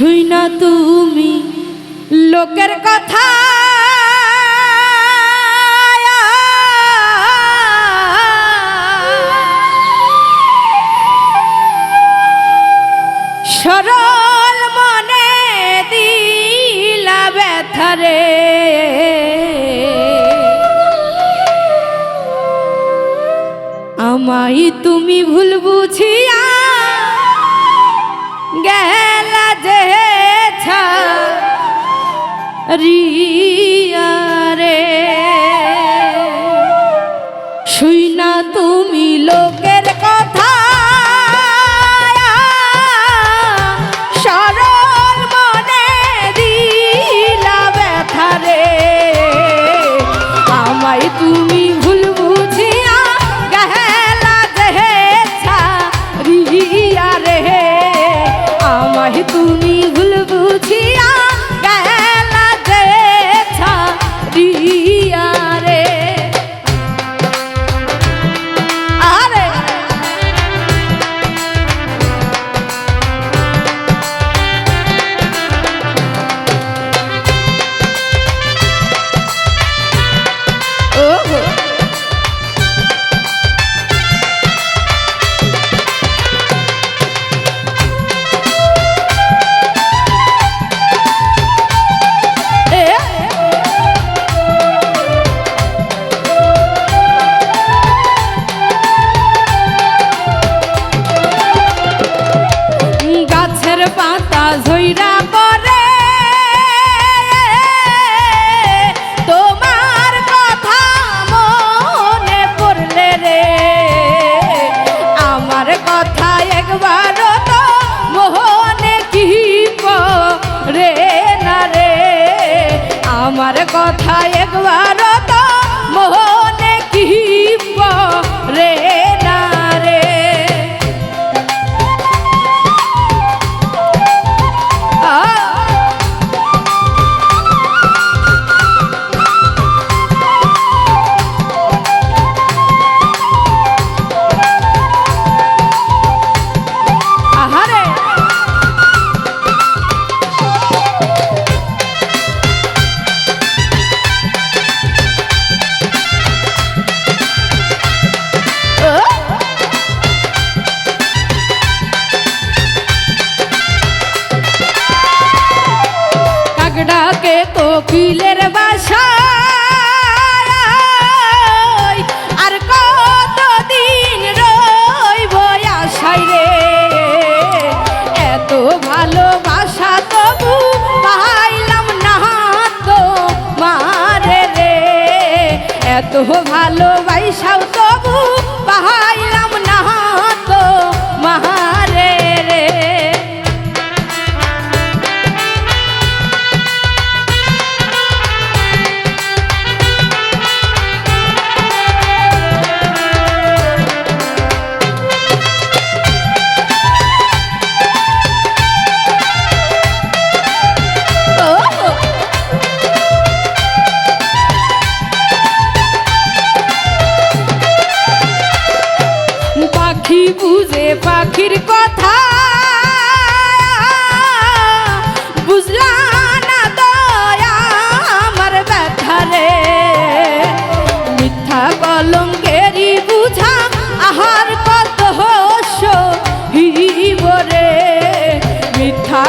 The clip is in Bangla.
শুই না তুমি লোকের কথা সরল মনে দিলা ব্যথারে আমায় তুমি ভুল বুঝিয়া গেলা যে রিয়া। তোমার কথা মনে পড়লে রে। আমার কথা একবার তো মোহনে কি রে না রে। আমার কথা একবার তো মোহনে কি রে। কোকিলের বাসা আর কতদিন রইব আশাই রে? এত ভালোবাসা তবু পাইলাম না তো মারে রে। এত ভালোবাসাও তবু পাইলাম না তো মারে কলঙ্কেরি বুঝা আহার কত হিবরে মিথ্যা